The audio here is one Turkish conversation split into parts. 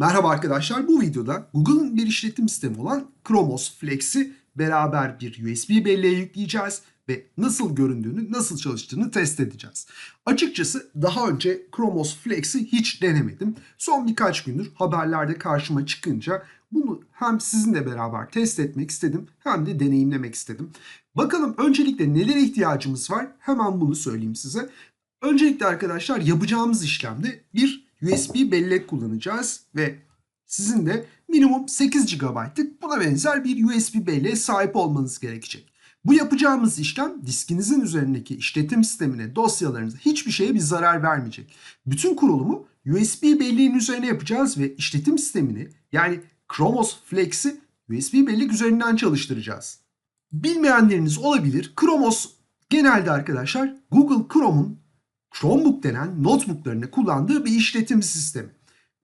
Merhaba arkadaşlar bu videoda Google'ın bir işletim sistemi olan Chromos Flex'i beraber bir USB belleğe yükleyeceğiz ve nasıl göründüğünü, nasıl çalıştığını test edeceğiz. Açıkçası daha önce Chromos Flex'i hiç denemedim. Son birkaç gündür haberlerde karşıma çıkınca bunu hem sizinle beraber test etmek istedim hem de deneyimlemek istedim. Bakalım öncelikle nelere ihtiyacımız var hemen bunu söyleyeyim size. Öncelikle arkadaşlar yapacağımız işlemde bir USB bellek kullanacağız ve sizin de minimum 8 GB'lık buna benzer bir USB belleğe sahip olmanız gerekecek. Bu yapacağımız işlem diskinizin üzerindeki işletim sistemine, dosyalarınıza hiçbir şeye bir zarar vermeyecek. Bütün kurulumu USB belleğin üzerine yapacağız ve işletim sistemini yani Chromos Flex'i USB bellek üzerinden çalıştıracağız. Bilmeyenleriniz olabilir. Chromos genelde arkadaşlar Google Chrome'un Chromebook denen notebooklarını kullandığı bir işletim sistemi.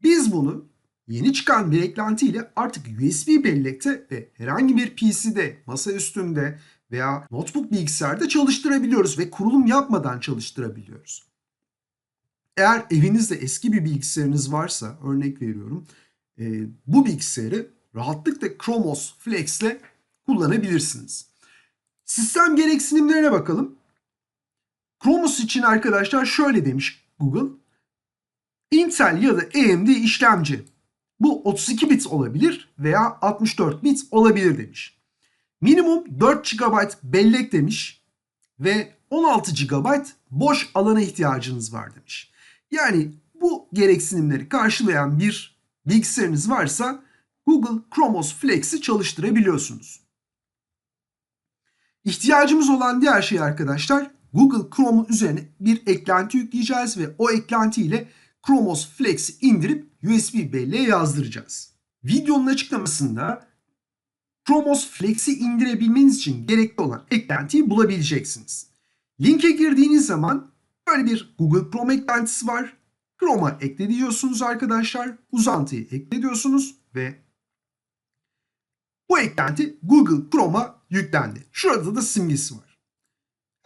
Biz bunu yeni çıkan bir eklentiyle artık USB bellekte ve herhangi bir PC'de, masa üstünde veya notebook bilgisayarda çalıştırabiliyoruz ve kurulum yapmadan çalıştırabiliyoruz. Eğer evinizde eski bir bilgisayarınız varsa, örnek veriyorum, e, bu bilgisayarı rahatlıkla Chromos Flex ile kullanabilirsiniz. Sistem gereksinimlerine bakalım. Chromos için arkadaşlar şöyle demiş Google. Intel ya da AMD işlemci. Bu 32 bit olabilir veya 64 bit olabilir demiş. Minimum 4 GB bellek demiş ve 16 GB boş alana ihtiyacınız var demiş. Yani bu gereksinimleri karşılayan bir bilgisayarınız varsa Google Chromos Flex'i çalıştırabiliyorsunuz. İhtiyacımız olan diğer şey arkadaşlar Google Chrome'un üzerine bir eklenti yükleyeceğiz ve o eklenti ile Chromos Flex'i indirip USB belleğe yazdıracağız. Videonun açıklamasında Chromos Flex'i indirebilmeniz için gerekli olan eklentiyi bulabileceksiniz. Linke girdiğiniz zaman böyle bir Google Chrome eklentisi var. Chrome'a ekle diyorsunuz arkadaşlar. Uzantıyı ekle diyorsunuz ve bu eklenti Google Chrome'a yüklendi. Şurada da simgesi var.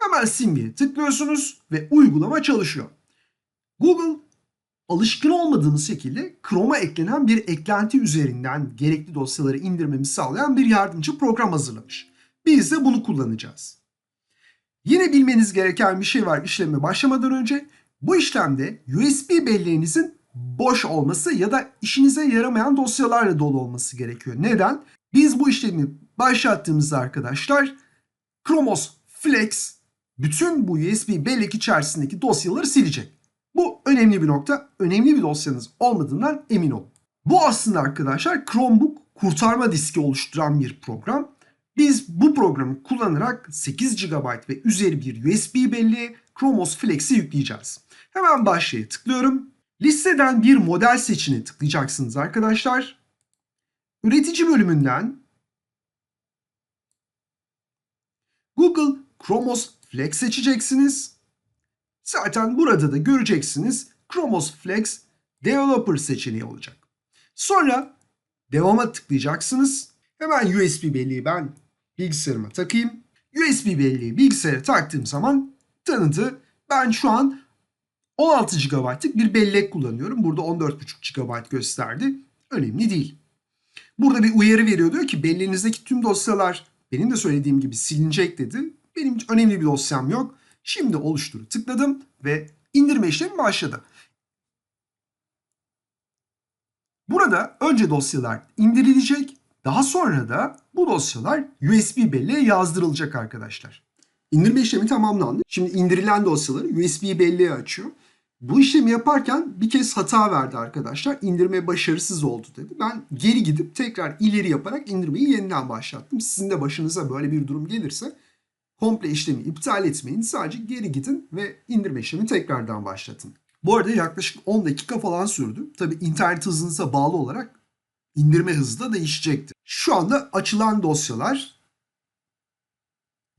Hemen simgeye tıklıyorsunuz ve uygulama çalışıyor. Google alışkın olmadığımız şekilde Chrome'a eklenen bir eklenti üzerinden gerekli dosyaları indirmemizi sağlayan bir yardımcı program hazırlamış. Biz de bunu kullanacağız. Yine bilmeniz gereken bir şey var işleme başlamadan önce. Bu işlemde USB belleğinizin boş olması ya da işinize yaramayan dosyalarla dolu olması gerekiyor. Neden? Biz bu işlemi başlattığımızda arkadaşlar Chromos Flex bütün bu USB bellek içerisindeki dosyaları silecek. Bu önemli bir nokta. Önemli bir dosyanız olmadığından emin olun. Bu aslında arkadaşlar Chromebook kurtarma diski oluşturan bir program. Biz bu programı kullanarak 8 GB ve üzeri bir USB belleğe Chromos Flex'i yükleyeceğiz. Hemen başlığa tıklıyorum. Listeden bir model seçine tıklayacaksınız arkadaşlar. Üretici bölümünden Google Chromos Flex seçeceksiniz. Zaten burada da göreceksiniz Chromos Flex Developer seçeneği olacak. Sonra devama tıklayacaksınız. Hemen USB belleği ben bilgisayarıma takayım. USB belleği bilgisayara taktığım zaman tanıtı ben şu an 16 GB'lık bir bellek kullanıyorum. Burada 14,5 GB gösterdi. Önemli değil. Burada bir uyarı veriyor diyor ki belleğinizdeki tüm dosyalar benim de söylediğim gibi silinecek dedi. Benim önemli bir dosyam yok. Şimdi oluşturu tıkladım ve indirme işlemi başladı. Burada önce dosyalar indirilecek. Daha sonra da bu dosyalar USB belleğe yazdırılacak arkadaşlar. İndirme işlemi tamamlandı. Şimdi indirilen dosyaları USB belleğe açıyor. Bu işlemi yaparken bir kez hata verdi arkadaşlar. İndirme başarısız oldu dedi. Ben geri gidip tekrar ileri yaparak indirmeyi yeniden başlattım. Sizin de başınıza böyle bir durum gelirse komple işlemi iptal etmeyin. Sadece geri gidin ve indirme işlemi tekrardan başlatın. Bu arada yaklaşık 10 dakika falan sürdü. Tabi internet hızınıza bağlı olarak indirme hızı da değişecektir. Şu anda açılan dosyalar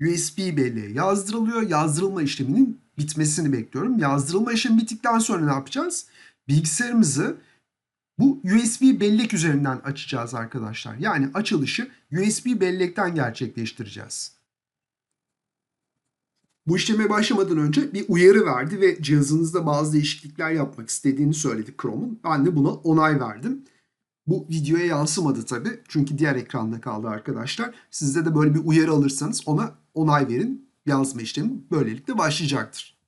USB belleğe yazdırılıyor. Yazdırılma işleminin bitmesini bekliyorum. Yazdırılma işlemi bittikten sonra ne yapacağız? Bilgisayarımızı bu USB bellek üzerinden açacağız arkadaşlar. Yani açılışı USB bellekten gerçekleştireceğiz. Bu işleme başlamadan önce bir uyarı verdi ve cihazınızda bazı değişiklikler yapmak istediğini söyledi Chrome'un. Ben de buna onay verdim. Bu videoya yansımadı tabii. Çünkü diğer ekranda kaldı arkadaşlar. Sizde de böyle bir uyarı alırsanız ona onay verin. Yansıma işlemi böylelikle başlayacaktır.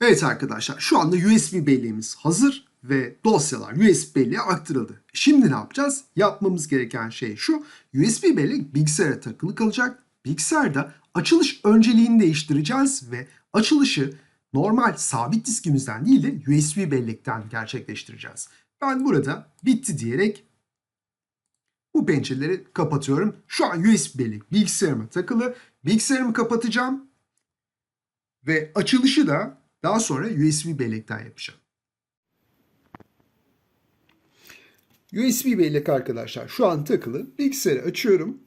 Evet arkadaşlar şu anda USB belleğimiz hazır ve dosyalar USB belleğe aktarıldı. Şimdi ne yapacağız? Yapmamız gereken şey şu. USB bellek bilgisayara takılı kalacak. Bilgisayarda açılış önceliğini değiştireceğiz ve açılışı normal sabit diskimizden değil de USB bellekten gerçekleştireceğiz. Ben burada bitti diyerek bu pencereleri kapatıyorum. Şu an USB bellek bilgisayarıma takılı. Bilgisayarımı kapatacağım ve açılışı da daha sonra USB bellekten yapacağım. USB bellek arkadaşlar şu an takılı. Bilgisayarı açıyorum.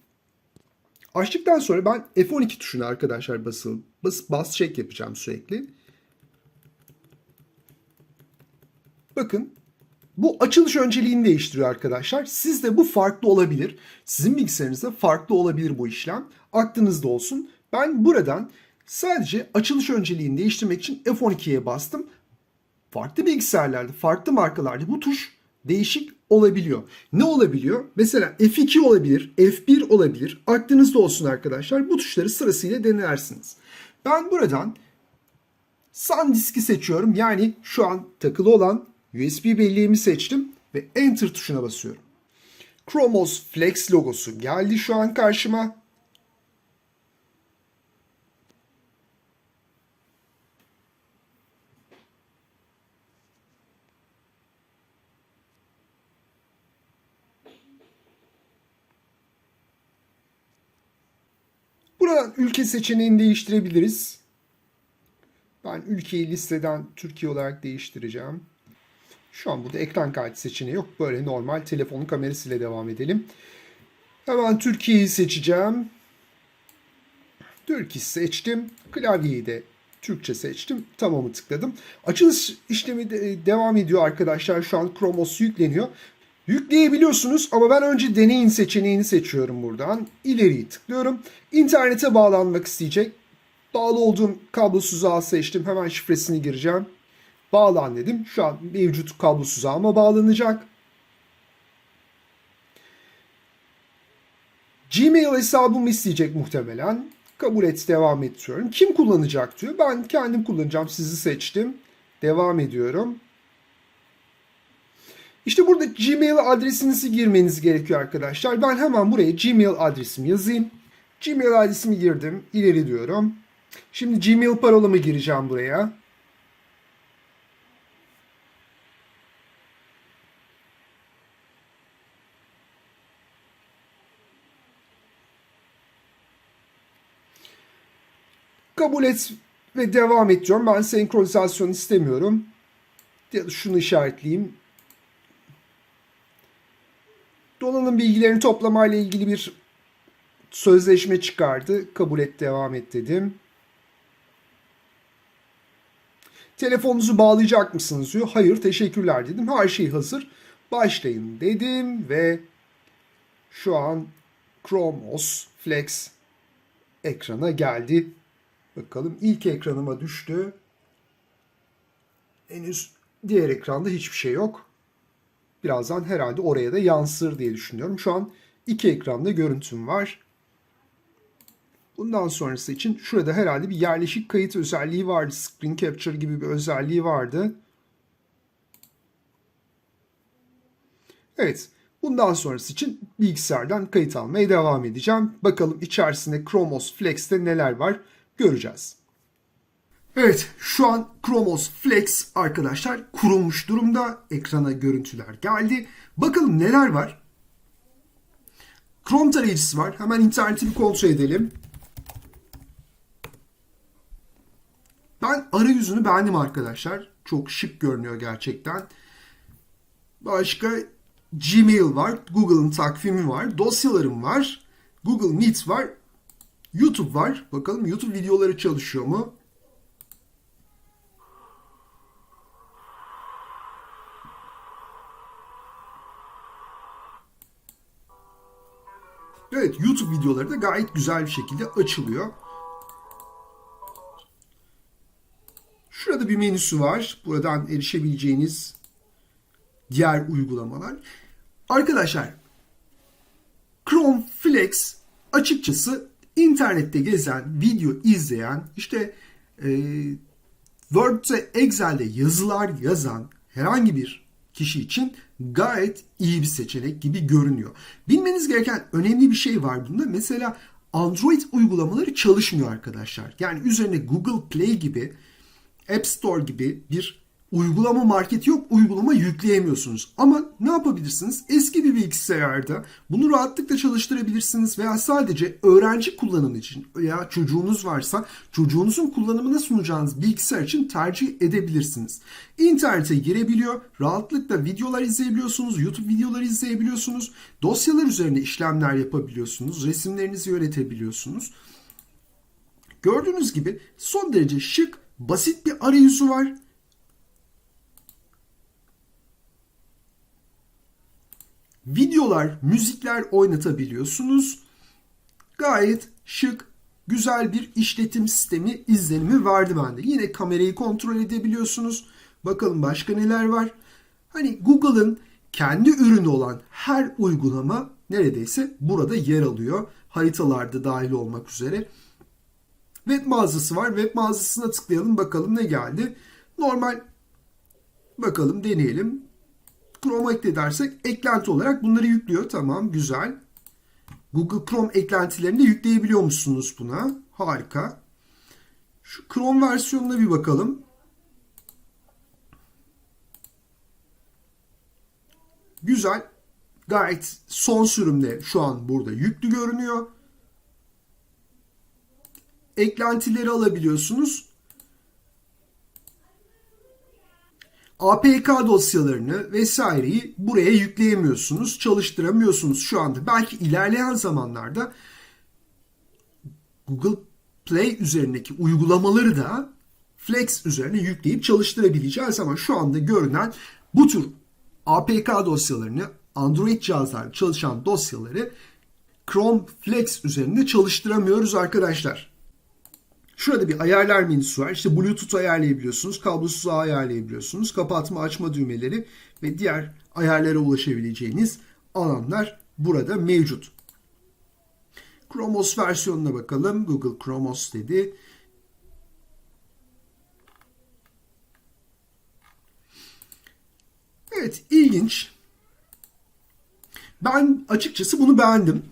Açtıktan sonra ben F12 tuşuna arkadaşlar basıl, bas, bas check yapacağım sürekli. Bakın bu açılış önceliğini değiştiriyor arkadaşlar. Sizde bu farklı olabilir. Sizin bilgisayarınızda farklı olabilir bu işlem. Aklınızda olsun. Ben buradan sadece açılış önceliğini değiştirmek için F12'ye bastım. Farklı bilgisayarlarda, farklı markalarda bu tuş değişik olabiliyor. Ne olabiliyor? Mesela F2 olabilir, F1 olabilir. Aklınızda olsun arkadaşlar. Bu tuşları sırasıyla denersiniz. Ben buradan SanDisk'i seçiyorum. Yani şu an takılı olan USB belleğimi seçtim ve Enter tuşuna basıyorum. Chromos Flex logosu geldi şu an karşıma. Buradan ülke seçeneğini değiştirebiliriz. Ben ülkeyi listeden Türkiye olarak değiştireceğim. Şu an burada ekran kartı seçeneği yok. Böyle normal telefonun kamerasıyla devam edelim. Hemen Türkiye'yi seçeceğim. Türkiye seçtim. Klavyeyi de Türkçe seçtim. Tamamı tıkladım. Açılış işlemi de devam ediyor arkadaşlar. Şu an Chromos yükleniyor. Yükleyebiliyorsunuz ama ben önce deneyin seçeneğini seçiyorum buradan. İleriyi tıklıyorum. İnternete bağlanmak isteyecek. Bağlı olduğum kablosuz ağ seçtim. Hemen şifresini gireceğim. Bağlan dedim. Şu an mevcut kablosuz ağıma bağlanacak. Gmail hesabımı isteyecek muhtemelen. Kabul et devam et diyorum. Kim kullanacak diyor. Ben kendim kullanacağım. Sizi seçtim. Devam ediyorum. İşte burada Gmail adresinizi girmeniz gerekiyor arkadaşlar. Ben hemen buraya Gmail adresimi yazayım. Gmail adresimi girdim. İleri diyorum. Şimdi Gmail parolamı gireceğim buraya. Kabul et ve devam et diyorum. Ben senkronizasyon istemiyorum. Şunu işaretleyeyim. Donanım bilgilerini toplamayla ilgili bir sözleşme çıkardı. Kabul et, devam et dedim. Telefonunuzu bağlayacak mısınız diyor. Hayır, teşekkürler dedim. Her şey hazır. Başlayın dedim ve şu an Chrome OS Flex ekrana geldi. Bakalım ilk ekranıma düştü. Henüz diğer ekranda hiçbir şey yok. Birazdan herhalde oraya da yansır diye düşünüyorum. Şu an iki ekranda görüntüm var. Bundan sonrası için şurada herhalde bir yerleşik kayıt özelliği vardı. Screen Capture gibi bir özelliği vardı. Evet. Bundan sonrası için bilgisayardan kayıt almaya devam edeceğim. Bakalım içerisinde Chromos Flex'te neler var göreceğiz. Evet şu an Chromos Flex arkadaşlar kurulmuş durumda. Ekrana görüntüler geldi. Bakalım neler var. Chrome tarayıcısı var. Hemen interneti bir kontrol edelim. Ben arayüzünü beğendim arkadaşlar. Çok şık görünüyor gerçekten. Başka Gmail var. Google'ın takvimi var. Dosyalarım var. Google Meet var. YouTube var. Bakalım YouTube videoları çalışıyor mu? Evet YouTube videoları da gayet güzel bir şekilde açılıyor. Şurada bir menüsü var. Buradan erişebileceğiniz diğer uygulamalar. Arkadaşlar Chrome Flex açıkçası internette gezen, video izleyen, işte e, Word'de, Excel'de yazılar yazan herhangi bir kişi için gayet iyi bir seçenek gibi görünüyor. Bilmeniz gereken önemli bir şey var bunda. Mesela Android uygulamaları çalışmıyor arkadaşlar. Yani üzerine Google Play gibi, App Store gibi bir uygulama marketi yok. Uygulama yükleyemiyorsunuz. Ama ne yapabilirsiniz? Eski bir bilgisayarda bunu rahatlıkla çalıştırabilirsiniz veya sadece öğrenci kullanımı için veya çocuğunuz varsa çocuğunuzun kullanımına sunacağınız bilgisayar için tercih edebilirsiniz. İnternete girebiliyor, rahatlıkla videolar izleyebiliyorsunuz, YouTube videoları izleyebiliyorsunuz, dosyalar üzerine işlemler yapabiliyorsunuz, resimlerinizi yönetebiliyorsunuz. Gördüğünüz gibi son derece şık, basit bir arayüzü var. Videolar, müzikler oynatabiliyorsunuz. Gayet şık, güzel bir işletim sistemi izlenimi vardı bende. Yine kamerayı kontrol edebiliyorsunuz. Bakalım başka neler var. Hani Google'ın kendi ürünü olan her uygulama neredeyse burada yer alıyor. Haritalarda dahil olmak üzere. Web mağazası var. Web mağazasına tıklayalım bakalım ne geldi. Normal bakalım deneyelim. Chrome ekle dersek eklenti olarak bunları yüklüyor. Tamam güzel. Google Chrome eklentilerini de yükleyebiliyor musunuz buna? Harika. Şu Chrome versiyonuna bir bakalım. Güzel. Gayet son sürümde şu an burada yüklü görünüyor. Eklentileri alabiliyorsunuz. APK dosyalarını vesaireyi buraya yükleyemiyorsunuz, çalıştıramıyorsunuz şu anda. Belki ilerleyen zamanlarda Google Play üzerindeki uygulamaları da Flex üzerine yükleyip çalıştırabileceğiz ama şu anda görünen bu tür APK dosyalarını Android cihazlarda çalışan dosyaları Chrome Flex üzerinde çalıştıramıyoruz arkadaşlar. Şurada bir ayarlar menüsü var. İşte Bluetooth ayarlayabiliyorsunuz, kablosuz ağ ayarlayabiliyorsunuz, kapatma açma düğmeleri ve diğer ayarlara ulaşabileceğiniz alanlar burada mevcut. Chromos versiyonuna bakalım. Google Chromos dedi. Evet, ilginç. Ben açıkçası bunu beğendim.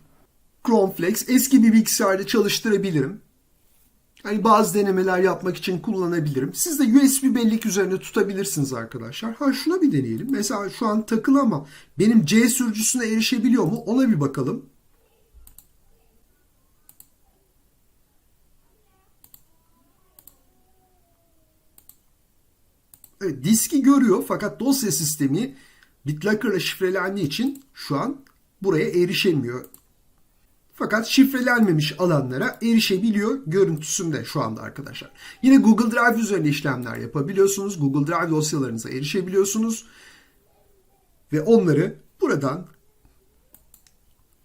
Chrome Flex eski bir bilgisayarda çalıştırabilirim. Hani bazı denemeler yapmak için kullanabilirim. Siz de USB bellek üzerine tutabilirsiniz arkadaşlar. Ha şuna bir deneyelim. Mesela şu an takılı ama benim C sürücüsüne erişebiliyor mu? Ona bir bakalım. Evet, diski görüyor fakat dosya sistemi BitLocker ile şifrelendiği için şu an buraya erişemiyor. Fakat şifrelenmemiş alanlara erişebiliyor görüntüsünde şu anda arkadaşlar. Yine Google Drive üzerinde işlemler yapabiliyorsunuz. Google Drive dosyalarınıza erişebiliyorsunuz. Ve onları buradan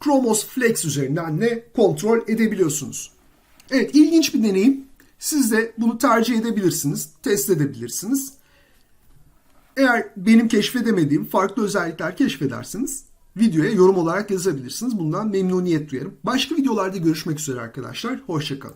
Chromos Flex üzerinden de kontrol edebiliyorsunuz. Evet ilginç bir deneyim. Siz de bunu tercih edebilirsiniz, test edebilirsiniz. Eğer benim keşfedemediğim farklı özellikler keşfederseniz videoya yorum olarak yazabilirsiniz. Bundan memnuniyet duyarım. Başka videolarda görüşmek üzere arkadaşlar. Hoşçakalın.